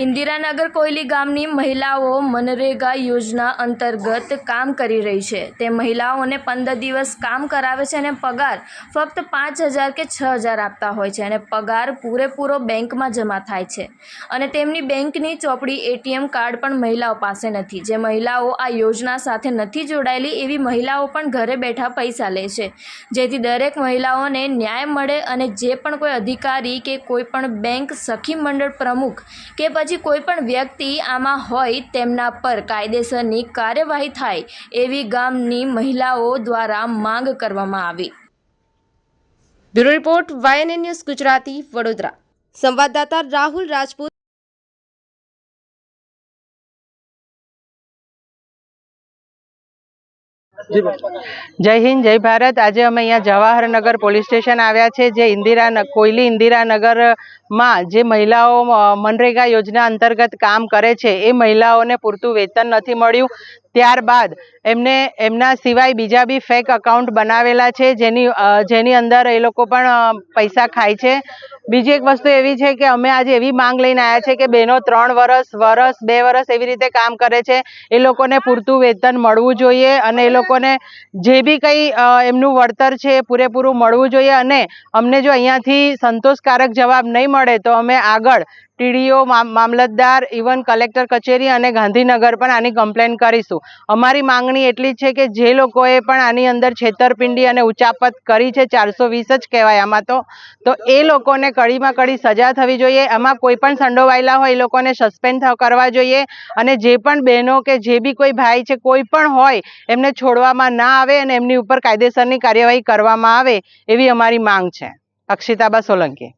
ઇન્દિરાનગર કોયલી ગામની મહિલાઓ મનરેગા યોજના અંતર્ગત કામ કરી રહી છે. તે મહિલાઓને પંદર દિવસ કામ કરાવે છે અને પગાર ફક્ત પાંચ હજાર કે છ હજાર આપતા હોય છે અને પગાર પૂરેપૂરો બેંકમાં જમા થાય છે. અને તેમની બેંકની ચોપડી, એટીએમ કાર્ડ પણ મહિલાઓ પાસે નથી. જે મહિલાઓ આ યોજના સાથે નથી જોડાયેલી, એવી મહિલાઓ પણ ઘરે બેઠા પૈસા લે છે. જેથી દરેક મહિલાઓને ન્યાય મળે અને જે પણ કોઈ અધિકારી કે કોઈપણ બેંક સખી મંડળ પ્રમુખ કે પછી કોઈપણ વ્યક્તિ આમાં હોય તેમના પર કાયદેસરની કાર્યવાહી થાય એવી ગામની મહિલાઓ દ્વારા માંગ કરવામાં આવી. Bureau report YNA news Gujarati Vadodara. સંવાદદાતા રાહુલ રાજપૂત જય હિન્દ, જય ભારત. આજે અમે અહીંયા જવાહરનગર પોલીસ સ્ટેશન આવ્યા છે, જે ઇન્દિરા કોયલી ઇન્દિરાનગરમાં જે મહિલાઓ મનરેગા યોજના અંતર્ગત કામ કરે છે, એ મહિલાઓને પૂરતું વેતન નથી મળ્યું. ત્યારબાદ એમને એમના સિવાય બીજા બી ફેક અકાઉન્ટ બનાવેલા છે, જેની જેની અંદર એ લોકો પણ પૈસા ખાય છે. બીજી એક વસ્તુ એવી છે કે અમે આજે એવી માંગ લઈને આવ્યા છે કે બહેનો ત્રણ વર્ષ વરસ, બે વર્ષ એવી રીતે કામ કરે છે. એ લોકોને પૂરતું વેતન મળવું જોઈએ અને એ લોકોને જે બી કંઈ એમનું વળતર છે એ પૂરેપૂરું મળવું જોઈએ અને અમને જો અહીંયાથી સંતોષકારક જવાબ નહીં મળે તો અમે આગળ ટીડીઓ મામલતદાર, ઇવન કલેક્ટર કચેરી અને ગાંધીનગર પણ આની કમ્પ્લેન કરીશું. અમારી માંગણી એટલી છે કે જે લોકોએ પણ આની અંદર છેતરપિંડી અને ઉચાપત કરી છે, ચારસો વીસ જ કહેવાય આમાં તો તો એ લોકોને કડીમાં કડી સજા થવી જોઈએ. આમાં કોઈ પણ સંડોવાયેલા હોય એ લોકોને સસ્પેન્ડ કરવા જોઈએ. અને જે પણ બહેનો કે જે બી કોઈ ભાઈ છે, કોઈ પણ હોય, એમને છોડવામાં ના આવે અને એમની ઉપર કાયદેસરની કાર્યવાહી કરવામાં આવે એવી અમારી માંગ છે. અક્ષિતાબા સોલંકી.